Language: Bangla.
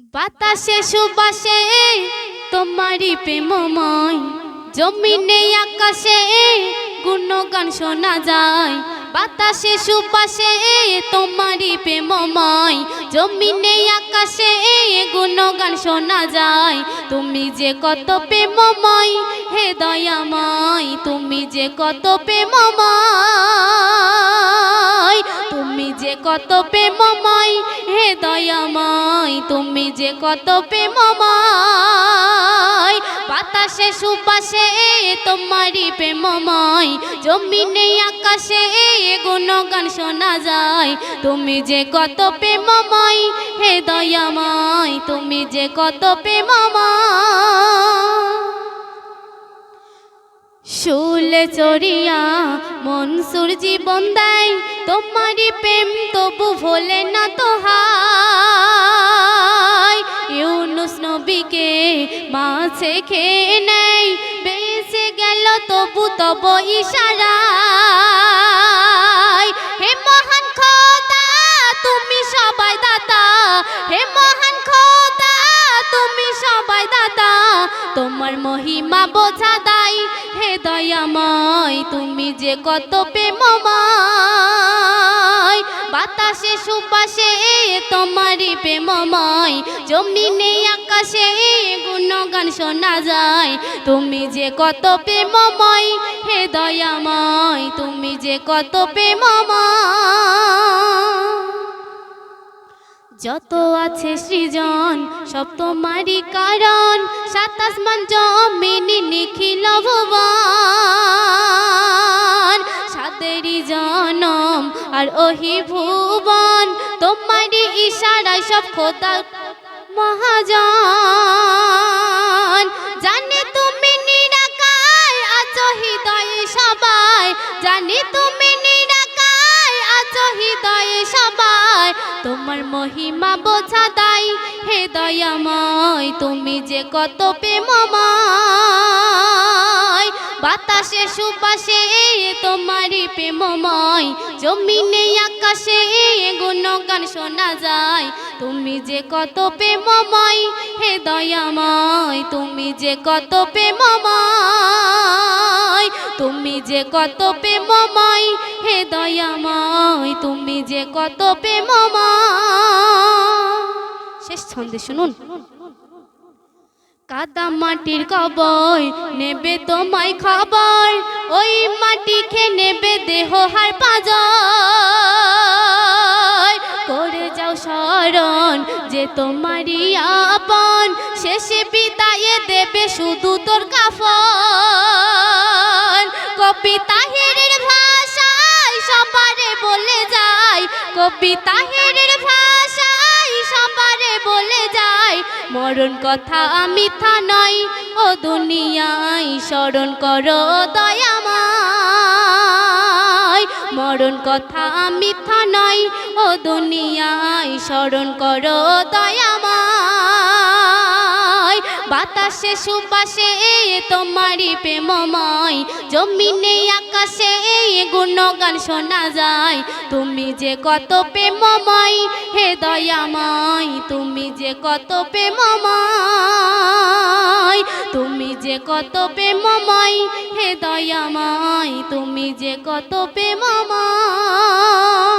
বাতাসে, সুবাসে, তোমারই প্রেমময়। জমিনে, আকাশে গুণগান শোনা যায়। বাতাসে, সুবাসে, তোমারই প্রেমময়। জমিনে, আকাশে গুণগান শোনা যায়। তুমি যে কত প্রেমময়, হে দয়াময়। তুমি যে কত প্রেমময়। তুমি যে কত প্রেমময়, হে দয়াময়। তুমি যে কত প্রেমময়, বাতাসে, সুবাসে তোমারই প্রেমময়, জমিনে, আকাশে গুণগান শোনা যায়। তুমি যে কত প্রেমময়, হে দয়াময়, তুমি যে কত প্রেমময়। শুলে চড়িয়া মনসুর জীবন দেয়, তোমারই প্রেম তবু ভোলে না তো খেয়ে নেয় বেঁচে গেল তবু তব ইশারা হে মহান খোদা, তুমি সবাই দাতা। হে মহান খোদা, তুমি সবাই দাতা। তোমার মহিমা বোঝা দাই। হে দয়াময়, তুমি যে কত প্রেমময়। বাতাসে, সুবাসে তোমারই প্রেমময়। জমিনে আকাশে গুণগান শোনা যায়। তুমি যে কত প্রেমময়, হে দয়াময়, তুমি যে কত প্রেমময়। যত আছে সৃজন, সব তোমারই কারণ। সাত আসমান জমিনি নিখিল ভুবন সাদেরই জনম আর ওহি ভুবন তোমারই ইশারায় সব খোদা মহাজন। জানি তুমি নিরাকার, আছো হৃদয়ে সবাই। জানি তুমি নিরাকার, আছো হৃদয়ে সবাই। তোমার মহিমা বোঝা দাই হে দয়াময় তুমি যে কত প্রেমময়। বাতাসে, সুবাসে তোমারই প্রেমময়। জমিনে, আকাশে গুণগান শোনা যায়। তুমি যে কত প্রেমময়, হে দয়াময়। তুমি যে কত প্রেমময়, তুমি যে কত প্রেমময়, হে দয়াময়। তুমি যে কত প্রেমময়। শেষ ছন্দে শুনুন। কাদা মাটির কবর নেবে তোমায় খবর। ওই মাটি খে নেবে দেহ হার পাজর। করে যাও স্মরণ যে তোমারই আপন, শেষে বিদায়ে দেবে শুধু তোর কাফন। কপি তাহিরের ভাষায় সবারে বলে যায়, কপি তাহিরের ভাষায় মরণ কথা মিথ্যা নয়, ও দুনিয়ায় স্মরণ করো দয়াময়। মরণ কথা মিথ্যা নয়, ও দুনিয়ায় স্মরণ করো দয়াময়। বাতাসে, সুবাসে তোমারই প্রেমময়, জমিনে, আকাশে গুণগান শোনা যায়। তুমি যে কত প্রেমময় দয়াময়, তুমি যে কত প্রেমময়, তুমি যে কত প্রেমময়, হে দয়াময়, তুমি যে কত প্রেমময়।